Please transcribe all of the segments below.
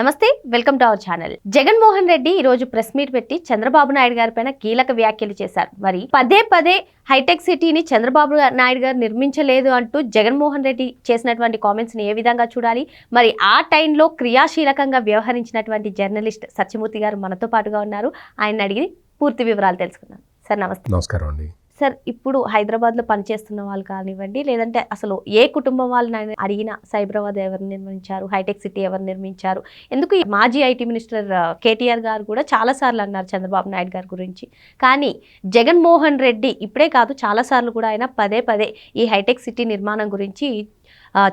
నమస్తే welcome to our channel. Jaganmohan Reddy ఈ రోజు ప్రెస్ మీట్ పెట్టి చంద్రబాబు నాయుడు గారి పైన కీలక వ్యాఖ్యలు చేశారు. మరి పదే పదే హైటెక్ సిటీని చంద్రబాబు నాయుడు గారు నిర్మించలేదు అంటూ జగన్మోహన్ రెడ్డి చేసినటువంటి కామెంట్స్ని ఏ విధంగా చూడాలి? మరి ఆ టైంలో క్రియాశీలకంగా వ్యవహరించినటువంటి జర్నలిస్ట్ సత్యమూర్తి గారు మనతో పాటుగా ఉన్నారు. ఆయన అడిగి పూర్తి వివరాలు తెలుసుకున్నాను సార్ నమస్తే. నమస్కారం అండి. సార్ ఇప్పుడు హైదరాబాద్లో పనిచేస్తున్న వాళ్ళు కానివ్వండి లేదంటే అసలు ఏ కుటుంబం వాళ్ళని అడిగిన అడిగినా సైబరాబాద్ ఎవరు నిర్మించారు హైటెక్ సిటీ ఎవరు నిర్మించారు ఎందుకు మాజీ ఐటీ మినిస్టర్ కేటీఆర్ గారు కూడా చాలాసార్లు అన్నారు చంద్రబాబు నాయుడు గారి గురించి. కానీ జగన్మోహన్ రెడ్డి ఇప్పుడే కాదు చాలాసార్లు కూడా ఆయన పదే పదే ఈ హైటెక్ సిటీ నిర్మాణం గురించి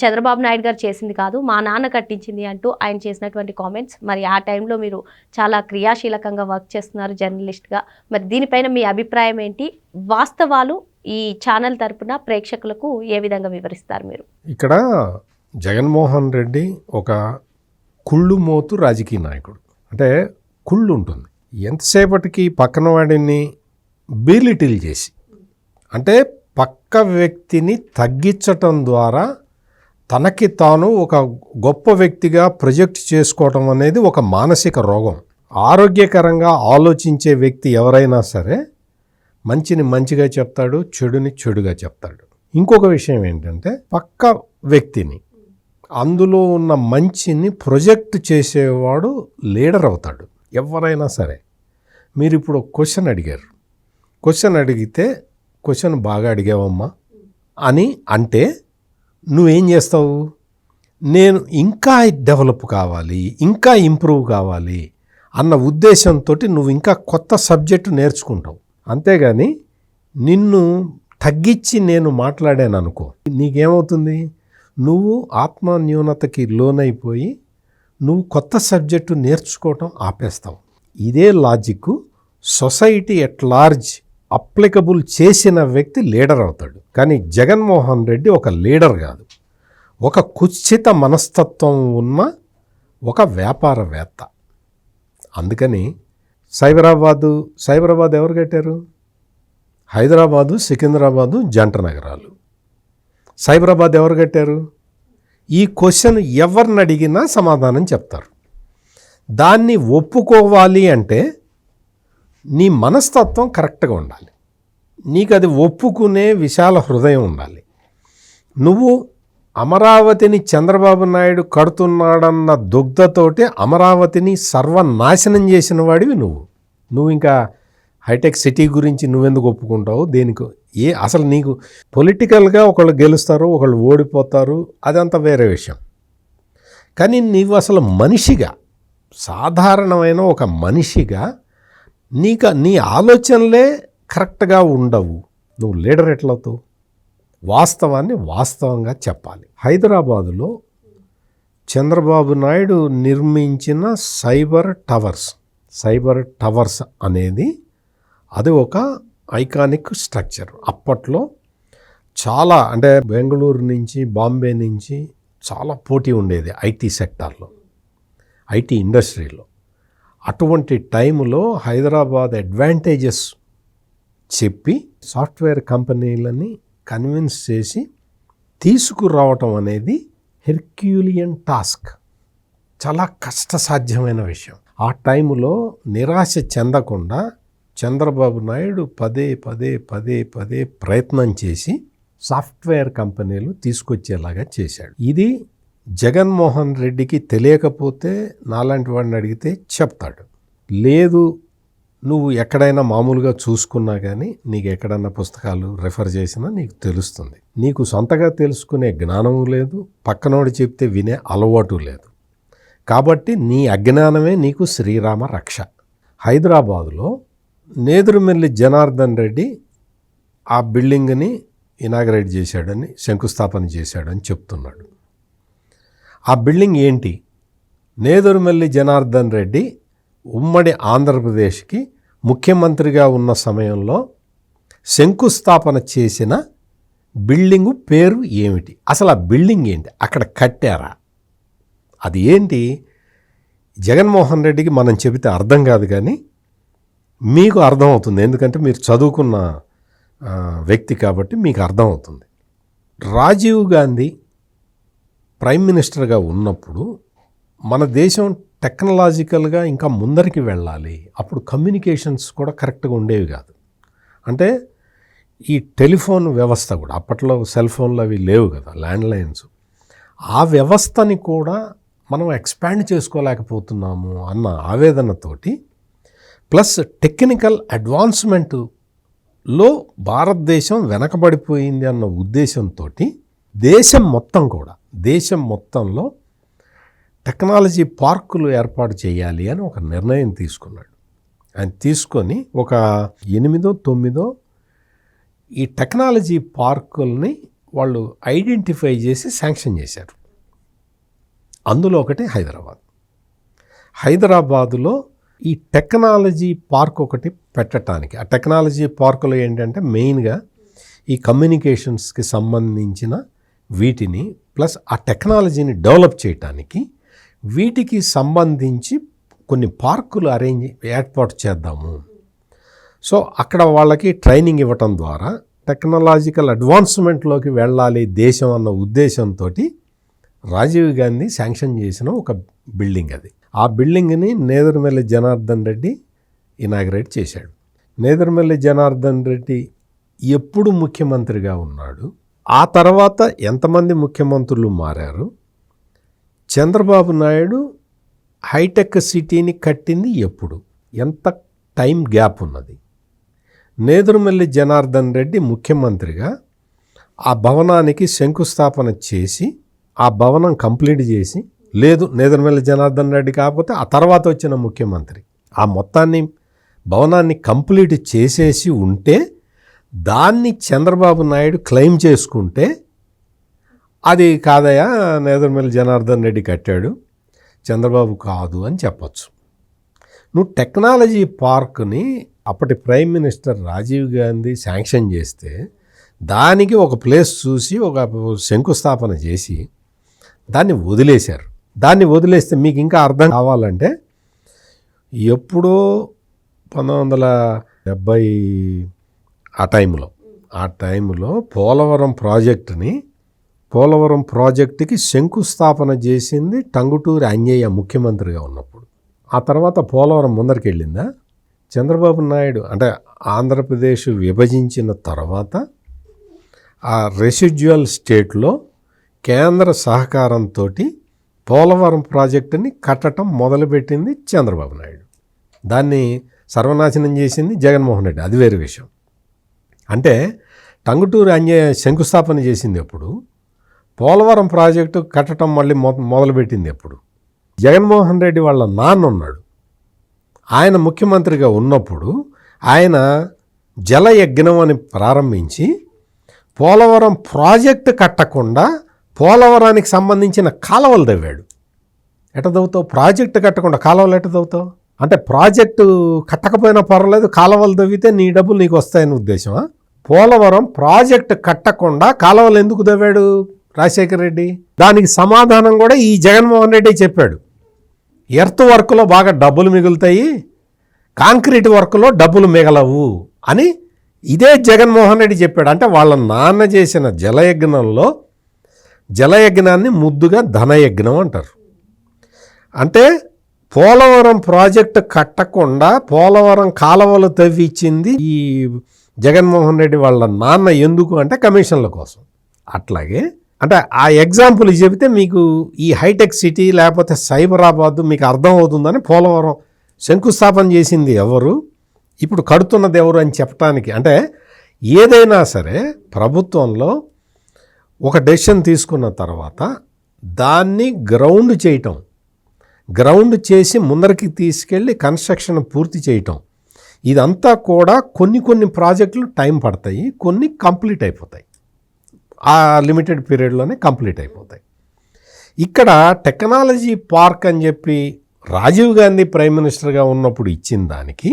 చంద్రబాబు నాయుడు గారు చేసింది కాదు మా నాన్న కట్టించింది అంటూ ఆయన చేసినటువంటి కామెంట్స్ మరి ఆ టైంలో మీరు చాలా క్రియాశీలకంగా వర్క్ చేస్తున్నారు జర్నలిస్ట్గా మరి దీనిపైన మీ అభిప్రాయం ఏంటి? వాస్తవాలు ఈ ఛానల్ తరపున ప్రేక్షకులకు ఏ విధంగా వివరిస్తారు మీరు? ఇక్కడ జగన్మోహన్ రెడ్డి ఒక కుళ్ళు మోతు రాజకీయ నాయకుడు. అంటే కుళ్ళు ఉంటుంది. ఎంతసేపటికి పక్కన వాడిని బీలిటిల్ చేసి అంటే పక్క వ్యక్తిని తగ్గించటం ద్వారా తనకి తాను ఒక గొప్ప వ్యక్తిగా ప్రొజెక్ట్ చేసుకోవటం అనేది ఒక మానసిక రోగం. ఆరోగ్యకరంగా ఆలోచించే వ్యక్తి ఎవరైనా సరే మంచిని మంచిగా చెప్తాడు చెడుని చెడుగా చెప్తాడు. ఇంకొక విషయం ఏంటంటే పక్క వ్యక్తిని అందులో ఉన్న మంచిని ప్రొజెక్ట్ చేసేవాడు లీడర్ అవుతాడు ఎవరైనా సరే. మీరు ఇప్పుడు క్వశ్చన్ అడిగారు. క్వశ్చన్ అడిగితే క్వశ్చన్ బాగా అడిగావమ్మా అని అంటే నువ్వేం చేస్తావు? నేను ఇంకా డెవలప్ కావాలి ఇంకా ఇంప్రూవ్ కావాలి అన్న ఉద్దేశంతో నువ్వు ఇంకా కొత్త సబ్జెక్టు నేర్చుకుంటావు. అంతేగాని నిన్ను తగ్గించి నేను మాట్లాడాను అనుకో నీకేమవుతుంది? నువ్వు ఆత్మ న్యూనతకి లోనైపోయి నువ్వు కొత్త సబ్జెక్టు నేర్చుకోవటం ఆపేస్తావు. ఇదే logic society at large applicable చేసిన వ్యక్తి లీడర్ అవుతాడు. కానీ జగన్మోహన్ రెడ్డి ఒక లీడర్ కాదు. ఒక కుత్సిత మనస్తత్వం ఉన్న ఒక వ్యాపారవేత్త. అందుకని సైబరాబాదు సైబరాబాద్ ఎవరు కట్టారు? హైదరాబాదు సికింద్రాబాదు జంట నగరాలు. సైబరాబాద్ ఎవరు కట్టారు? ఈ క్వశ్చన్ ఎవరిని అడిగినా సమాధానం చెప్తారు. దాన్ని ఒప్పుకోవాలి అంటే నీ మనస్తత్వం కరెక్ట్గా ఉండాలి. నీకు అది ఒప్పుకునే విశాల హృదయం ఉండాలి. నువ్వు అమరావతిని చంద్రబాబు నాయుడు కడుతున్నాడన్న దుగ్ధతోటి అమరావతిని సర్వనాశనం చేసిన వాడివి నువ్వు. నువ్వు ఇంకా హైటెక్ సిటీ గురించి నువ్వెందుకు ఒప్పుకుంటావు? దేనికి? ఏ అసలు నీకు పొలిటికల్గా ఒకళ్ళు గెలుస్తారు ఒకళ్ళు ఓడిపోతారు అదంతా వేరే విషయం. కానీ నీవు అసలు మనిషిగా సాధారణమైన ఒక మనిషిగా నీకు నీ ఆలోచనలే కరెక్ట్గా ఉండవు. నువ్వు లీడర్ ఎట్లవుతావు? వాస్తవాన్ని వాస్తవంగా చెప్పాలి. హైదరాబాదులో చంద్రబాబు నాయుడు నిర్మించిన సైబర్ టవర్స్ సైబర్ టవర్స్ అనేది అది ఒక ఐకానిక్ స్ట్రక్చర్. అప్పట్లో చాలా అంటే బెంగళూరు నుంచి బాంబే నుంచి చాలా పోటీ ఉండేది ఐటీ సెక్టార్లో ఐటీ ఇండస్ట్రీలో. అటువంటి టైంలో హైదరాబాద్ అడ్వాంటేజెస్ చెప్పి సాఫ్ట్వేర్ కంపెనీలని కన్విన్స్ చేసి తీసుకురావటం అనేది హెర్క్యూలియన్ టాస్క్. చాలా కష్టసాధ్యమైన విషయం. ఆ టైంలో నిరాశ చెందకుండా చంద్రబాబు నాయుడు పదే పదే పదే పదే ప్రయత్నం చేసి సాఫ్ట్వేర్ కంపెనీలు తీసుకొచ్చేలాగా చేశాడు. ఇది జగన్మోహన్ రెడ్డికి తెలియకపోతే నాలాంటి వాడిని అడిగితే చెప్తాడు. లేదు నువ్వు ఎక్కడైనా మామూలుగా చూసుకున్నా కానీ నీకు ఎక్కడన్నా పుస్తకాలు రెఫర్ చేసినా నీకు తెలుస్తుంది. నీకు సొంతగా తెలుసుకునే జ్ఞానము లేదు పక్కనోడు చెప్తే వినే అలవాటు లేదు. కాబట్టి నీ అజ్ఞానమే నీకు శ్రీరామ రక్ష. హైదరాబాదులో నేదురుమెల్లి జనార్దన్ రెడ్డి ఆ బిల్డింగ్ని ఇనాగరేట్ చేశాడని శంకుస్థాపన చేశాడని చెప్తున్నాడు. ఆ బిల్డింగ్ ఏంటి? నేదురుమెల్లి జనార్దన్ రెడ్డి ఉమ్మడి ఆంధ్రప్రదేశ్కి ముఖ్యమంత్రిగా ఉన్న సమయంలో శంకుస్థాపన చేసిన బిల్డింగు పేరు ఏమిటి? అసలు ఆ బిల్డింగ్ ఏంటి? అక్కడ కట్టారా? అది ఏంటి? జగన్మోహన్ రెడ్డికి మనం చెబితే అర్థం కాదు కానీ మీకు అర్థమవుతుంది. ఎందుకంటే మీరు చదువుకున్న వ్యక్తి కాబట్టి మీకు అర్థమవుతుంది. రాజీవ్ గాంధీ ప్రైమ్ మినిస్టర్గా ఉన్నప్పుడు మన దేశం టెక్నాలజికల్గా ఇంకా ముందరికి వెళ్ళాలి. అప్పుడు కమ్యూనికేషన్స్ కూడా కరెక్ట్గా ఉండేవి కాదు. అంటే ఈ టెలిఫోన్ వ్యవస్థ కూడా అప్పట్లో సెల్ ఫోన్లు అవి లేవు కదా ల్యాండ్లైన్స్. ఆ వ్యవస్థని కూడా మనం ఎక్స్పాండ్ చేసుకోలేకపోతున్నాము అన్న ఆవేదనతోటి ప్లస్ టెక్నికల్ అడ్వాన్స్మెంట్లో భారతదేశం వెనకబడిపోయింది అన్న ఉద్దేశంతో దేశం మొత్తం కూడా దేశం మొత్తంలో టెక్నాలజీ పార్కులు ఏర్పాటు చేయాలి అని ఒక నిర్ణయం తీసుకున్నాడు. ఆయన తీసుకొని ఒక ఎనిమిదో తొమ్మిదో ఈ టెక్నాలజీ పార్కుల్ని వాళ్ళు ఐడెంటిఫై చేసి శాంక్షన్ చేశారు. అందులో ఒకటి హైదరాబాద్. హైదరాబాదులో ఈ టెక్నాలజీ పార్క్ ఒకటి పెట్టడానికి ఆ టెక్నాలజీ పార్కులో ఏంటంటే మెయిన్గా ఈ కమ్యూనికేషన్స్కి సంబంధించిన వీటిని ప్లస్ ఆ టెక్నాలజీని డెవలప్ చేయటానికి వీటికి సంబంధించి కొన్ని పార్కులు అరేంజ్ ఏర్పాటు చేద్దాము. సో అక్కడ వాళ్ళకి ట్రైనింగ్ ఇవ్వటం ద్వారా టెక్నాలజికల్ అడ్వాన్స్మెంట్లోకి వెళ్ళాలి దేశం అన్న ఉద్దేశంతో రాజీవ్ గాంధీ శాంక్షన్ చేసిన ఒక బిల్డింగ్ అది. ఆ బిల్డింగ్ని నేదురుమెల్లి జనార్దన్ రెడ్డి ఇనాగ్రేట్ చేశాడు. నేదురుమెల్లి జనార్దన్ రెడ్డి ఎప్పుడు ముఖ్యమంత్రిగా ఉన్నాడు? ఆ తర్వాత ఎంతమంది ముఖ్యమంత్రులు మారారు? చంద్రబాబు నాయుడు హైటెక్ సిటీని కట్టింది ఎప్పుడు? ఎంత టైం గ్యాప్ ఉన్నది? నేదురుమల్లి జనార్దన్ రెడ్డి ముఖ్యమంత్రిగా ఆ భవనానికి శంకుస్థాపన చేసి ఆ భవనం కంప్లీట్ చేసి లేదు నేదురుమల్లి జనార్దన్ రెడ్డి కాకపోతే ఆ తర్వాత వచ్చిన ముఖ్యమంత్రి. ఆ మొత్తాన్ని భవనాన్ని కంప్లీట్ చేసేసి ఉంటే దాన్ని చంద్రబాబు నాయుడు క్లెయిమ్ చేసుకుంటే అది కాదయా నేదర్మల్లి జనార్దన్ రెడ్డి కట్టాడు. చంద్రబాబు కాదు అని చెప్పొచ్చు. నువ్వు టెక్నాలజీ పార్క్ని అప్పటి prime minister Rajiv Gandhi sanction చేస్తే దానికి ఒక ప్లేస్ చూసి ఒక శంకుస్థాపన చేసి దాన్ని వదిలేశారు. దాన్ని వదిలేస్తే మీకు ఇంకా అర్థం కావాలంటే ఎప్పుడో పంతొమ్మిది వందల డెబ్భై ఆ టైంలో ఆ టైంలో పోలవరం ప్రాజెక్టుని పోలవరం ప్రాజెక్టుకి శంకుస్థాపన చేసింది టంగుటూరి అంజయ్య ముఖ్యమంత్రిగా ఉన్నప్పుడు. ఆ తర్వాత పోలవరం ముందరికి వెళ్ళిందా చంద్రబాబు నాయుడు అంటే ఆంధ్రప్రదేశ్ విభజించిన తర్వాత ఆ రెసిడ్యువల్ స్టేట్లో కేంద్ర సహకారంతో పోలవరం ప్రాజెక్టుని కట్టడం మొదలుపెట్టింది చంద్రబాబు నాయుడు. దాన్ని సర్వనాశనం చేసింది జగన్మోహన్ రెడ్డి. అది వేరే విషయం. అంటే టంగుటూరు అంజయ్య శంకుస్థాపన చేసింది ఎప్పుడు. పోలవరం ప్రాజెక్టు కట్టడం మళ్ళీ మొ మొదలుపెట్టింది ఎప్పుడు. జగన్మోహన్ రెడ్డి వాళ్ళ నాన్న ఉన్నాడు ఆయన ముఖ్యమంత్రిగా ఉన్నప్పుడు ఆయన జలయజ్ఞం అని ప్రారంభించి పోలవరం ప్రాజెక్టు కట్టకుండా పోలవరానికి సంబంధించిన కాలువలు తవ్వాడు. ఎట తవ్వుతావు? ప్రాజెక్టు కట్టకుండా కాలువలు ఎట తవ్వుతావు? అంటే ప్రాజెక్టు కట్టకపోయినా పర్వాలేదు కాలువలు తవ్వితే నీ డబ్బులు నీకు వస్తాయని ఉద్దేశమా? పోలవరం ప్రాజెక్టు కట్టకుండా కాలువలు ఎందుకు తవ్వాడు రాజశేఖర రెడ్డి? దానికి సమాధానం కూడా ఈ జగన్మోహన్ రెడ్డి చెప్పాడు. ఎర్త్ వర్క్లో బాగా డబ్బులు మిగులుతాయి కాంక్రీట్ వర్క్లో డబ్బులు మిగలవు అని ఇదే జగన్మోహన్ రెడ్డి చెప్పాడు. అంటే వాళ్ళ నాన్న చేసిన జలయజ్ఞంలో జలయజ్ఞాన్ని ముద్దుగా ధనయజ్ఞం అంటారు. అంటే పోలవరం ప్రాజెక్టు కట్టకుండా పోలవరం కాలువలు తవ్విచ్చింది ఈ జగన్మోహన్ రెడ్డి వాళ్ళ నాన్న ఎందుకు అంటే కమిషన్ల కోసం. అట్లాగే అంటే ఆ ఎగ్జాంపుల్ చెబితే మీకు ఈ హైటెక్ సిటీ లేకపోతే సైబరాబాద్ మీకు అర్థం అవుతుందని పోలవరం శంకుస్థాపన చేసింది ఎవరు? ఇప్పుడు కడుతున్నది ఎవరు అని చెప్పడానికి అంటే ఏదైనా సరే ప్రభుత్వంలో ఒక డెసిషన్ తీసుకున్న తర్వాత దాన్ని గ్రౌండ్ చేయటం గ్రౌండ్ చేసి ముందరికి తీసుకెళ్ళి కన్స్ట్రక్షన్ పూర్తి చేయటం ఇదంతా కూడా కొన్ని కొన్ని ప్రాజెక్టులు టైం పడతాయి కొన్ని కంప్లీట్ అయిపోతాయి. ఆ లిమిటెడ్ పీరియడ్లోనే కంప్లీట్ అయిపోతాయి. ఇక్కడ టెక్నాలజీ పార్క్ అని చెప్పి రాజీవ్ గాంధీ ప్రైమ్ మినిస్టర్గా ఉన్నప్పుడు ఇచ్చిన దానికి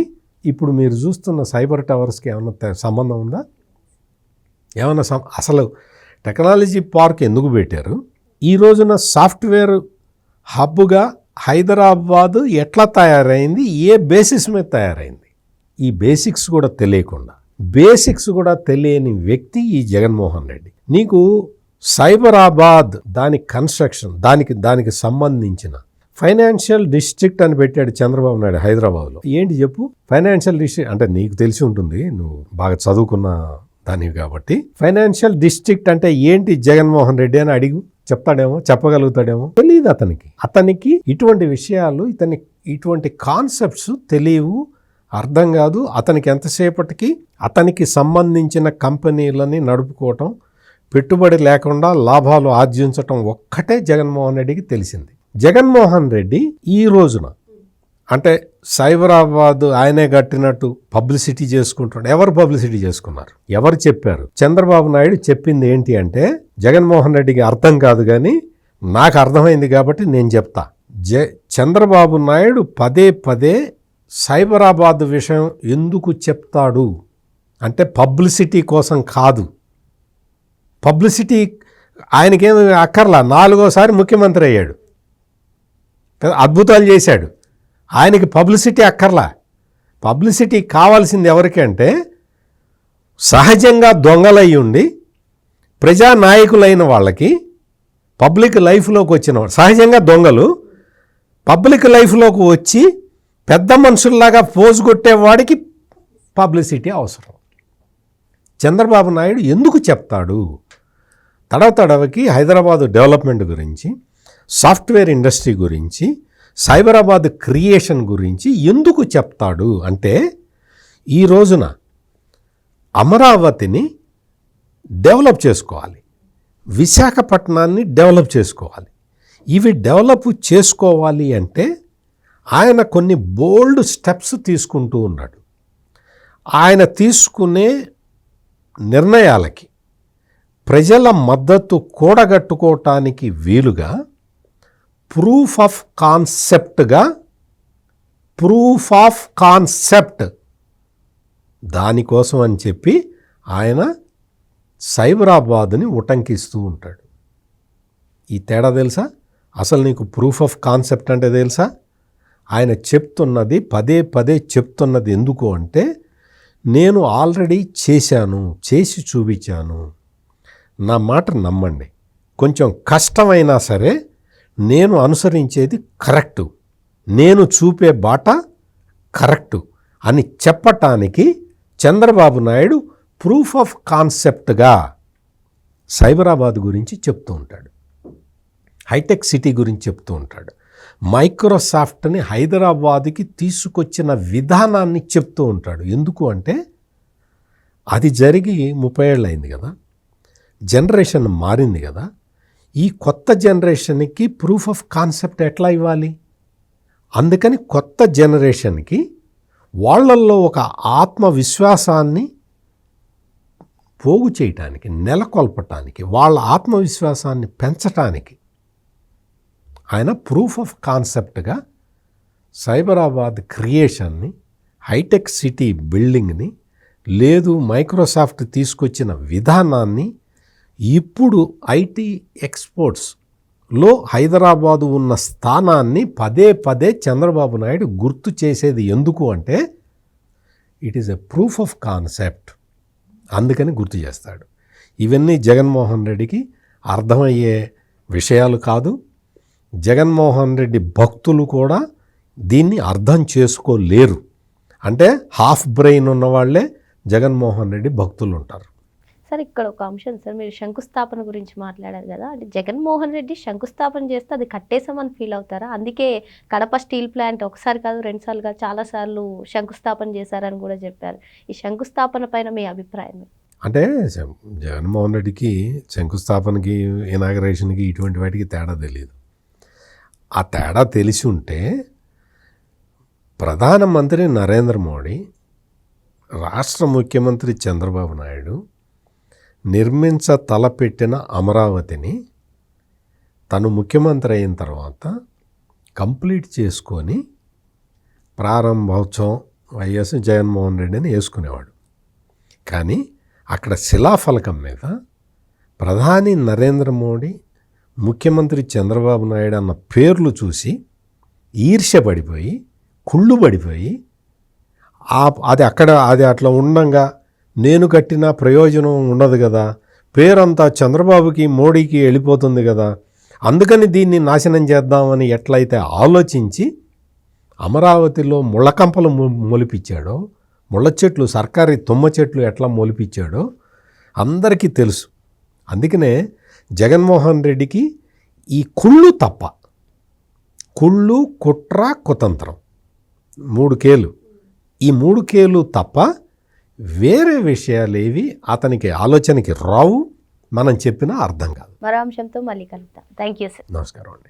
ఇప్పుడు మీరు చూస్తున్న సైబర్ టవర్స్కి ఏమైనా సంబంధం ఉందా? ఏమైనా సం అసలు టెక్నాలజీ పార్క్ ఎందుకు పెట్టారు? ఈ రోజున సాఫ్ట్వేర్ హబ్గా హైదరాబాదు ఎట్లా తయారైంది? ఏ బేసిస్ మీద తయారైంది? ఈ బేసిక్స్ కూడా తెలియకుండా బేసిక్స్ కూడా తెలియని వ్యక్తి ఈ జగన్మోహన్ రెడ్డి. నీకు సైబరాబాద్ దాని కన్స్ట్రక్షన్ దానికి దానికి సంబంధించిన ఫైనాన్షియల్ డిస్ట్రిక్ట్ అని పెట్టాడు చంద్రబాబు నాయుడు హైదరాబాద్లో. ఏంటి చెప్పు? ఫైనాన్షియల్ డిస్ట్రిక్ట్ అంటే నీకు తెలిసి ఉంటుంది నువ్వు బాగా చదువుకున్న దానివి కాబట్టి. ఫైనాన్షియల్ డిస్ట్రిక్ట్ అంటే ఏంటి జగన్మోహన్ రెడ్డి అని అడిగు. చెప్తాడేమో చెప్పగలుగుతాడేమో? తెలియదు అతనికి. అతనికి ఇటువంటి విషయాలు ఇతని ఇటువంటి కాన్సెప్ట్స్ తెలియవు అర్థం కాదు. అతనికి ఎంతసేపటికి అతనికి సంబంధించిన కంపెనీలని నడుపుకోవటం పెట్టుబడి లేకుండా లాభాలు ఆర్జించటం ఒక్కటే జగన్మోహన్ రెడ్డికి తెలిసింది. జగన్మోహన్ రెడ్డి ఈ రోజున అంటే సైబరాబాద్ ఆయనే కట్టినట్టు పబ్లిసిటీ చేసుకుంటున్నాడు. ఎవరు పబ్లిసిటీ చేసుకున్నారు? ఎవరు చెప్పారు? చంద్రబాబు నాయుడు చెప్పింది ఏంటి అంటే జగన్మోహన్ రెడ్డికి అర్థం కాదు కానీ నాకు అర్థమైంది కాబట్టి నేను చెప్తా. జ చంద్రబాబు నాయుడు పదే పదే సైబరాబాద్ విషయం ఎందుకు చెప్తాడు? అంటే పబ్లిసిటీ కోసం కాదు. పబ్లిసిటీ ఆయనకేం అక్కర్లా? నాలుగోసారి ముఖ్యమంత్రి అయ్యాడు. అద్భుతాలు చేశాడు. ఆయనకి పబ్లిసిటీ అక్కర్లా? పబ్లిసిటీ కావాల్సింది ఎవరికి అంటే సహజంగా దొంగలై ఉండి ప్రజానాయకులైన వాళ్ళకి పబ్లిక్ లైఫ్లోకి వచ్చిన వాళ్ళు. సహజంగా దొంగలు పబ్లిక్ లైఫ్లోకి వచ్చి పెద్ద మనుషుల్లాగా పోజు కొట్టేవాడికి పబ్లిసిటీ అవసరం. చంద్రబాబు నాయుడు ఎందుకు చెప్తాడు? తడవ తడవకి హైదరాబాదు డెవలప్మెంట్ గురించి సాఫ్ట్వేర్ ఇండస్ట్రీ గురించి సైబరాబాద్ క్రియేషన్ గురించి ఎందుకు చెప్తాడు అంటే ఈ రోజున అమరావతిని డెవలప్ చేసుకోవాలి. విశాఖపట్నాన్ని డెవలప్ చేసుకోవాలి. ఇవి డెవలప్ చేసుకోవాలి అంటే ఆయన కొన్ని బోల్డ్ స్టెప్స్ తీసుకుంటూ ఉన్నాడు. ఆయన తీసుకునే నిర్ణయాలకి ప్రజల మద్దతు కూడగట్టుకోవటానికి వీలుగా ప్రూఫ్ ఆఫ్ కాన్సెప్ట్గా ప్రూఫ్ ఆఫ్ కాన్సెప్ట్ దానికోసం అని చెప్పి ఆయన సైబరాబాద్ని ఉటంకిస్తూ ఉంటాడు. ఈ తేడా తెలుసా? అసలు నీకు ప్రూఫ్ ఆఫ్ కాన్సెప్ట్ అంటే తెలుసా? ఆయన చెప్తున్నది పదే పదే చెప్తున్నది ఎందుకు అంటే నేను ఆల్రెడీ చేశాను చేసి చూపించాను. నా మాట నమ్మండి. కొంచెం కష్టమైనా సరే నేను అనుసరించేది కరెక్టు. నేను చూపే బాట కరెక్టు అని చెప్పటానికి చంద్రబాబు నాయుడు ప్రూఫ్ ఆఫ్ కాన్సెప్ట్గా సైబరాబాద్ గురించి చెప్తూ ఉంటాడు. హైటెక్ సిటీ గురించి చెప్తూ ఉంటాడు. మైక్రోసాఫ్ట్ని హైదరాబాద్కి తీసుకొచ్చిన విధానాన్ని చెప్తూ ఉంటాడు. ఎందుకు అంటే అది జరిగి ముప్పై ఏళ్ళైంది కదా. జనరేషన్ మారింది కదా. ఈ కొత్త జనరేషన్కి ప్రూఫ్ ఆఫ్ కాన్సెప్ట్ ఎట్లా ఇవ్వాలి? అందుకని కొత్త జనరేషన్కి వాళ్ళల్లో ఒక ఆత్మవిశ్వాసాన్ని పోగు చేయటానికి నెలకొల్పటానికి వాళ్ళ ఆత్మవిశ్వాసాన్ని పెంచటానికి ఆయన ప్రూఫ్ ఆఫ్ కాన్సెప్ట్గా సైబరాబాద్ క్రియేషన్ని హైటెక్ సిటీ బిల్డింగ్ని లేదు మైక్రోసాఫ్ట్ తీసుకొచ్చిన విధానాన్ని ఇప్పుడు ఐటీ ఎక్స్పోర్ట్స్లో హైదరాబాదు ఉన్న స్థానాన్ని పదే పదే చంద్రబాబు నాయుడు గుర్తు చేసేది ఎందుకు అంటే it is a proof of concept అందుకని గుర్తు చేస్తాడు. ఇవన్నీ జగన్మోహన్ రెడ్డికి అర్థమయ్యే విషయాలు కాదు. జగన్మోహన్ రెడ్డి భక్తులు కూడా దీన్ని అర్థం చేసుకోలేరు. అంటే హాఫ్ బ్రెయిన్ ఉన్న వాళ్ళే జగన్మోహన్ రెడ్డి భక్తులు ఉంటారు. సార్ ఇక్కడ ఒక అంశం సార్ మీరు శంకుస్థాపన గురించి మాట్లాడారు కదా అంటే జగన్మోహన్ రెడ్డి శంకుస్థాపన చేస్తే అది కట్టేసామని ఫీల్ అవుతారా? అందుకే కడప స్టీల్ ప్లాంట్ ఒకసారి కాదు రెండు సార్లు కాదు చాలా సార్లు శంకుస్థాపన చేశారని కూడా చెప్పారు. ఈ శంకుస్థాపన పైన మీ అభిప్రాయం? అంటే జగన్మోహన్ రెడ్డికి శంకుస్థాపనకి ఇనాగరేషన్కి ఇటువంటి వాటికి తేడా తెలియదు ఆ తేడా తెలిసి ఉంటే ప్రధానమంత్రి నరేంద్ర మోడీ రాష్ట్ర ముఖ్యమంత్రి చంద్రబాబు నాయుడు నిర్మించ తలపెట్టిన అమరావతిని తను ముఖ్యమంత్రి అయిన తర్వాత కంప్లీట్ చేసుకొని ప్రారంభోత్సవం వైఎస్ జగన్మోహన్ రెడ్డిని వేసుకునేవాడు. కానీ అక్కడ శిలాఫలకం మీద ప్రధాని నరేంద్ర మోడీ ముఖ్యమంత్రి చంద్రబాబు నాయుడు అన్న పేర్లు చూసి ఈర్ష్య పడిపోయి కుళ్ళు పడిపోయి అది అక్కడ అది అట్లా ఉండంగా నేను కట్టిన ప్రయోజనం ఉండదు కదా పేరంతా చంద్రబాబుకి మోడీకి వెళ్ళిపోతుంది కదా అందుకని దీన్ని నాశనం చేద్దామని ఎట్లయితే ఆలోచించి అమరావతిలో ముళ్ళకంపలు మొలిపించాడో ముళ్ళ చెట్లు సర్కారీ తుమ్మ చెట్లు ఎట్లా మొలిపించాడో అందరికీ తెలుసు. అందుకనే జగన్మోహన్ రెడ్డికి ఈ కుళ్ళు తప్ప కుళ్ళు కుట్ర కుతంత్రం. మూడు కేలు. ఈ మూడు కేలు తప్ప వేరే విషయాలేవి అతనికి ఆలోచనకి రావు. మనం చెప్పినా అర్థం కాదు. మరో అంశంతో మళ్ళీ కలుద్దాం. Thank you sir. నమస్కారం అండి.